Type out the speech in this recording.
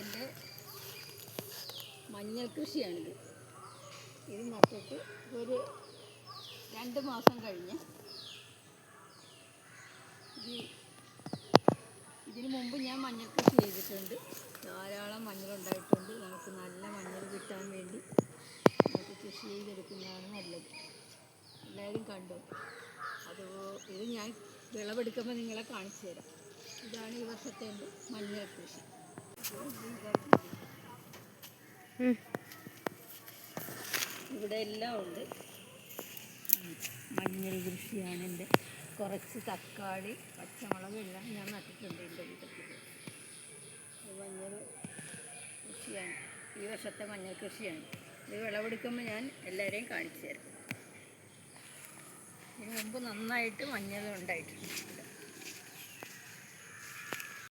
എന്റെ മഞ്ഞൾ കൃഷിയാണിത്. ഇത് നട്ടിട്ട് ഒരു രണ്ട് മാസം കഴിഞ്ഞ് ഇത് ഇതിനു മുമ്പ് ഞാൻ മഞ്ഞൾ കൃഷി ചെയ്തിട്ടുണ്ട്. ധാരാളം മഞ്ഞൾ ഉണ്ടായിട്ടുണ്ട്. നമുക്ക് നല്ല മഞ്ഞൾ കിട്ടാൻ വേണ്ടി നമുക്ക് കൃഷി ചെയ്തെടുക്കുന്നതാണ് നല്ലത്. എല്ലാവരും കണ്ടു? അത് ഇത് ഞാൻ വിളവെടുക്കുമ്പോൾ നിങ്ങളെ കാണിച്ചു തരാം ഇതാണ് ഈ വർഷത്തെ മഞ്ഞൾ കൃഷി. ഇവിടെ എല്ലാം ഉണ്ട്. മഞ്ഞൾ കൃഷിയാണ് എന്റെ. കുറച്ച് തക്കാളി പച്ചമുളക് എല്ലാം ഞാൻ നട്ടിട്ടുണ്ട് എന്റെ വീട്ടിൽ. മഞ്ഞൾ കൃഷിയാണ്. ഈ വർഷത്തെ മഞ്ഞൾ കൃഷിയാണ്. ഇത് വിളവെടുക്കുമ്പോൾ ഞാൻ എല്ലാവരെയും കാണിച്ചു തരാം. ഇതിനു മുമ്പ് നന്നായിട്ട് മഞ്ഞൾ ഉണ്ടായിട്ടുണ്ട്.